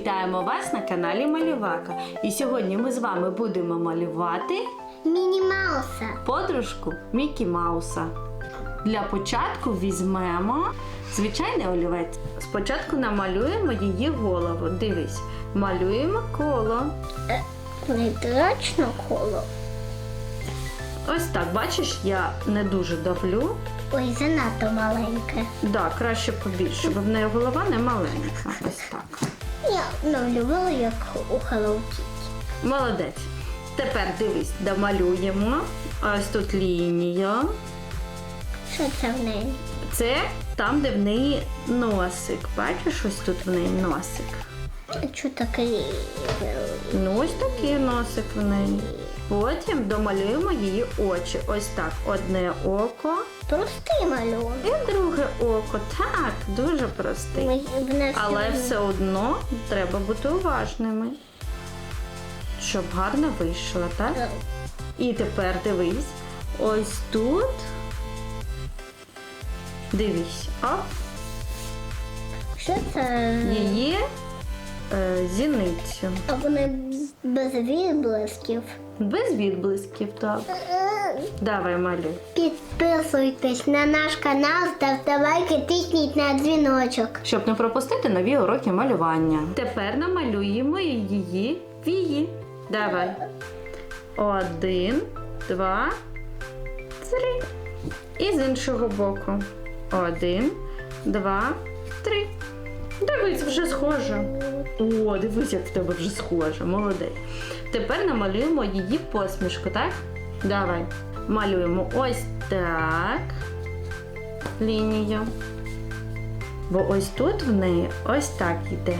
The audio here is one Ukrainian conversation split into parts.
Вітаємо вас на каналі Малювака. І сьогодні ми з вами будемо малювати Міні Мауса. подружку Мікі Мауса. Для початку візьмемо звичайний олівець. Спочатку намалюємо її голову. Дивись, малюємо коло. Не точно коло. Ось так, бачиш, я не дуже давлю. Ой, занадто маленьке. Да, краще побільше, бо в неї голова не маленька. Ось так. Я намалювала як у Hello Kitty. Молодець. Тепер дивись, домалюємо. Ось тут лінія. Що це в неї? Це там, де в неї носик. Бачиш, ось тут в неї носик. А Чого такий? Ну, ось такий носик в неї. Потім домалюємо її очі. Ось так. Одне око Простий малюнок. і друге око. Так, дуже простий. Ми- в нас Але все одно треба бути уважними, щоб гарно вийшло, так? Е, І тепер дивись, ось тут. Дивись, оп, Що це? її зіницю. А вони без відблисків. Без відблисків, так. Давай малюй. Підписуйтесь на наш канал, ставте лайки, тисніть на дзвіночок. Щоб не пропустити нові уроки малювання. Тепер намалюємо її вії. Давай. Один, два, три. І з іншого боку. Один, два, три. Дивись, вже схоже. О, дивись, як в тебе вже схоже. Молодець. Тепер намалюємо її посмішку, так? Давай. Малюємо ось так. Лінію. Бо ось тут в неї ось так йде.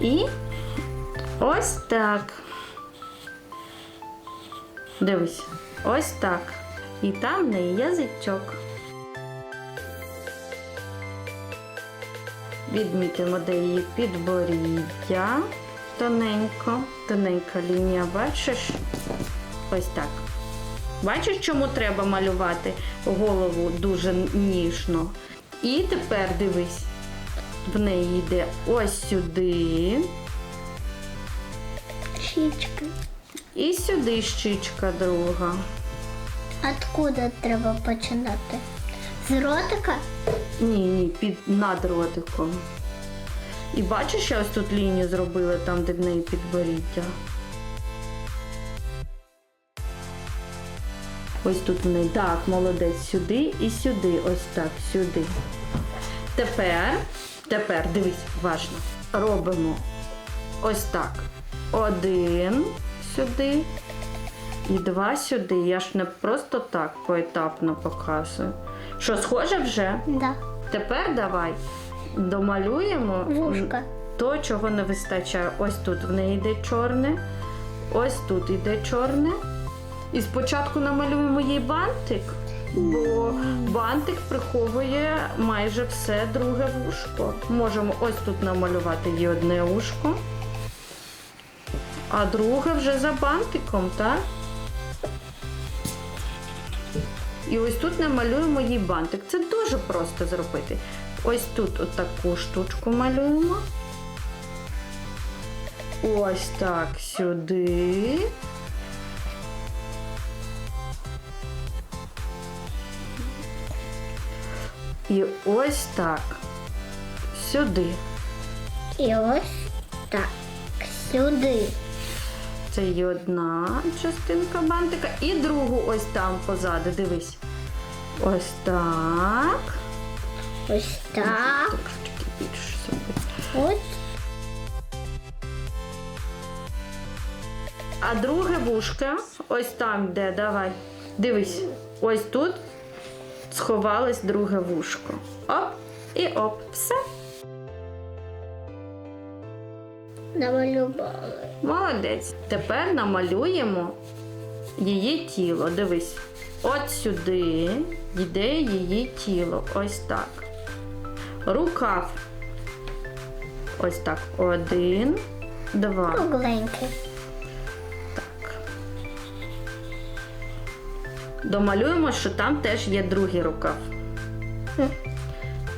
І ось так. Дивись, ось так. І там в неї язичок. Відмітимо, де її підборіддя. Тоненько, тоненька лінія, бачиш? Ось так. Бачиш, чому треба малювати голову дуже ніжно? І тепер дивись, в неї йде ось сюди, Щічка. і сюди щічка друга. Откуда треба починати? З ротика? Ні, ні, під над ротиком. І бачиш, я ось тут лінію зробила там, де в неї підборіддя. Ось тут в неї. Так, молодець, сюди і сюди. Ось так, сюди. Тепер, тепер, дивись, уважно. Робимо ось так. Один сюди і два сюди. Я ж не просто так поетапно показую. Що, схоже вже? Да. Тепер давай домалюємо Вушка. то, чого не вистачає. Ось тут в неї йде чорне, ось тут йде чорне. І спочатку намалюємо їй бантик, бо бантик приховує майже все друге вушко. Можемо ось тут намалювати їй одне вушко, а друге вже за бантиком, так? І ось тут намалюємо їй бантик. Це дуже просто зробити. Ось тут отаку штучку малюємо. Ось так сюди. І ось так сюди. І ось так. Сюди. Це є одна частинка бантика. І другу ось там позаду. Дивись. Ось так. Ось так. Ось. А друге вушко, ось там де, давай. Дивись, ось тут сховалось друге вушко. Оп і оп. Все. Намалювали. Молодець. Тепер намалюємо її тіло. Дивись. От сюди йде її тіло. Ось так. Рукав. Ось так. Один, два. Кругленький. Так. Домалюємо, що там теж є другий рукав.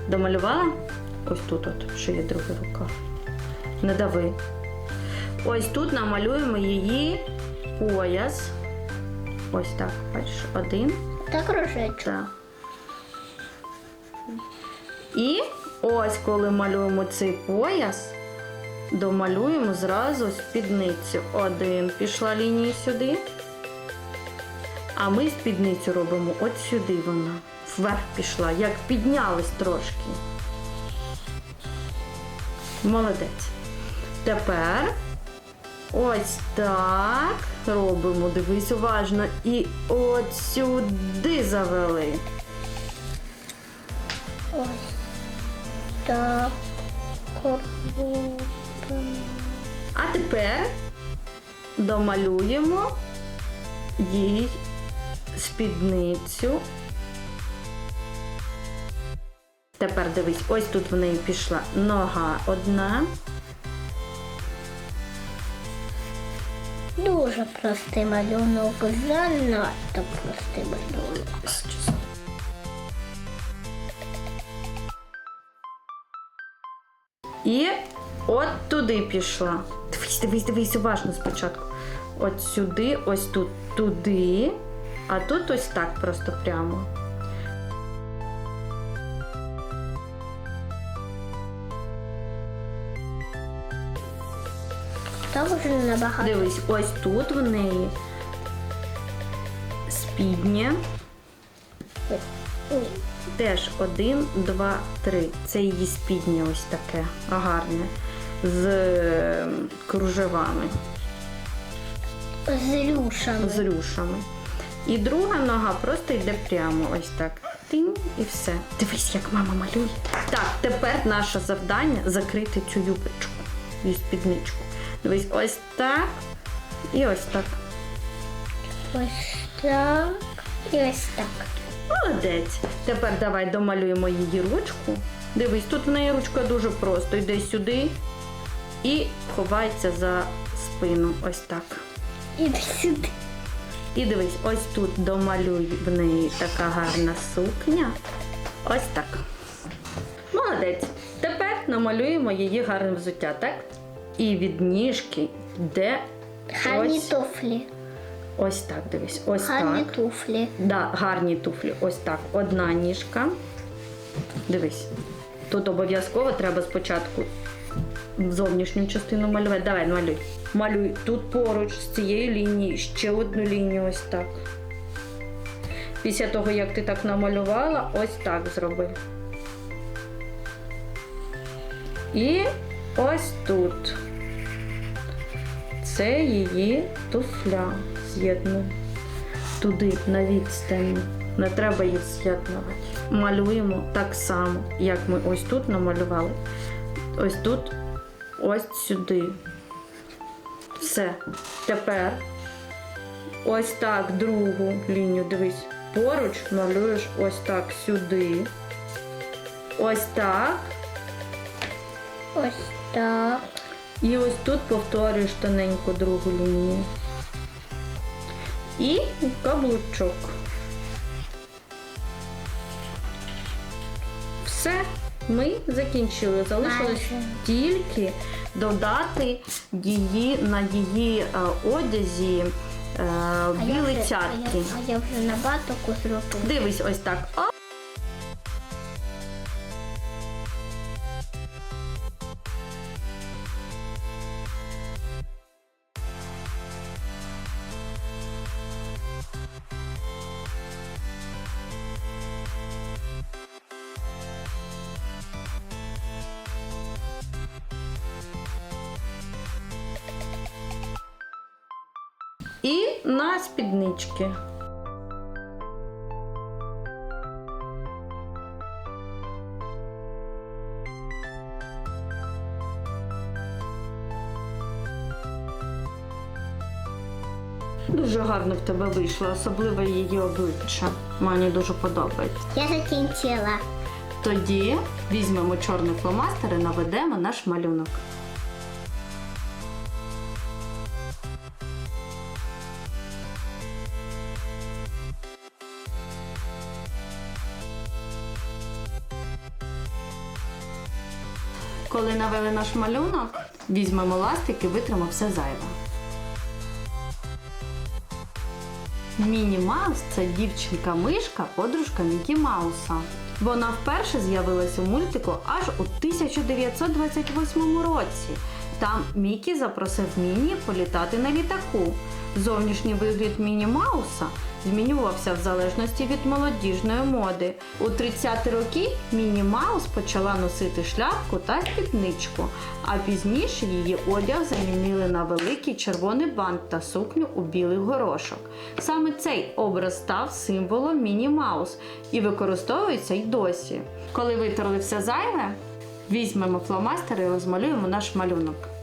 Домалювала? Ось тут, от, що є другий рукав. Не дави. Ось тут намалюємо її пояс. Ось так, бачиш, один. Так кружечок. Так. І ось коли малюємо цей пояс, домалюємо зразу спідницю. Один пішла лінія сюди. А ми спідницю робимо от сюди вона. Вверх пішла, як піднялась трошки. Молодець. Тепер ось так робимо. Дивись уважно. І от сюди завели. Ось. Так. Кружечок. А тепер домалюємо їй спідницю. Тепер дивись, ось тут в неї пішла нога одна. Дуже простий малюнок. Занадто простий малюнок. І от туди пішла. Дивись, дивись, дивись, уважно спочатку. От сюди, ось тут, туди, а тут ось так просто прямо. Так вже набагато. Дивись, ось тут в неї спідня. Ой, Теж один, два, три. Це її спідня ось таке гарне. З е, кружевами, З рюшами. з рюшами. І друга нога просто йде прямо ось так. Тинь і все. Дивись, як мама малює. Так, тепер наше завдання закрити цю юбочку і спідничку. Дивись, ось так і ось так. Ось так. І ось так. Молодець. Тепер давай домалюємо її ручку. Дивись, тут в неї ручка дуже просто. Йде сюди і ховається за спину. Ось так. Іди сюди. І дивись, ось тут домалюй в неї така гарна сукня. Ось так. Молодець. Тепер намалюємо її гарне взуття, так? І від ніжки йде Гарні ось, туфлі. ось так. Дивись, ось Гарні так. туфлі. Да, гарні туфлі. Ось так. Одна ніжка. Дивись. Тут обов'язково треба спочатку зовнішню частину малювати. Давай, малюй. Малюй тут поруч з цією лінією ще одну лінію ось так. Після того, як ти так намалювала, ось так зроби. І ось тут. Це її туфля з'єднує туди на відстані. Не треба їх з'єднувати. Малюємо так само, як ми ось тут намалювали. Ось тут, ось сюди. Все. Тепер ось так другу лінію. Дивись. Поруч малюєш ось так сюди. Ось так. Ось так. І ось тут повторюєш тоненьку другу лінію. І каблучок. Все, ми закінчили. Залишилось тільки додати її на її е, одязі е, білі цятки. А я, а я вже на батоку зробила. Дивись ось так. І на спіднички. Дуже гарно в тебе вийшло, особливо її обличчя. Мені дуже подобається. Я закінчила. Тоді візьмемо чорний фломастер і наведемо наш малюнок. Коли навели наш малюнок, візьмемо ластик і витримо все зайве. Міні Маус це дівчинка-мишка, подружка Мікі Мауса. Вона вперше з'явилася у мультику аж у 1928 році. Там Мікі запросив Міні політати на літаку. Зовнішній вигляд Міні Мауса змінювався в залежності від молодіжної моди. У 30-ті роки Міні Маус почала носити шляпку та спідничку, а пізніше її одяг замінили на великий червоний бант та сукню у білий горошок. Саме цей образ став символом Міні Маус і використовується й досі. Коли витерли все зайве, візьмемо фломастер і розмалюємо наш малюнок.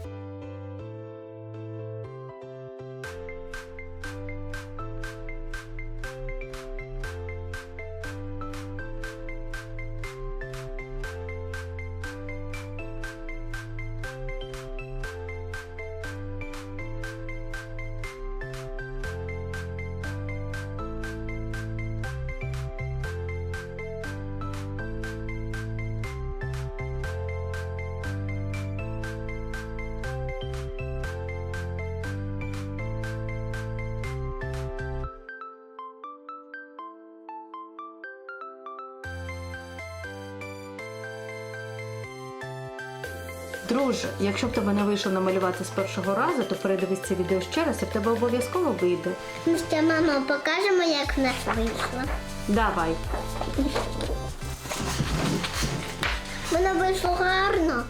Друже, якщо б тебе не вийшло намалювати з першого разу, то передивись це відео ще раз і в тебе обов'язково вийде. Ну ще, мама, покажемо, як в нас вийшло. Давай. Воно вийшло гарно.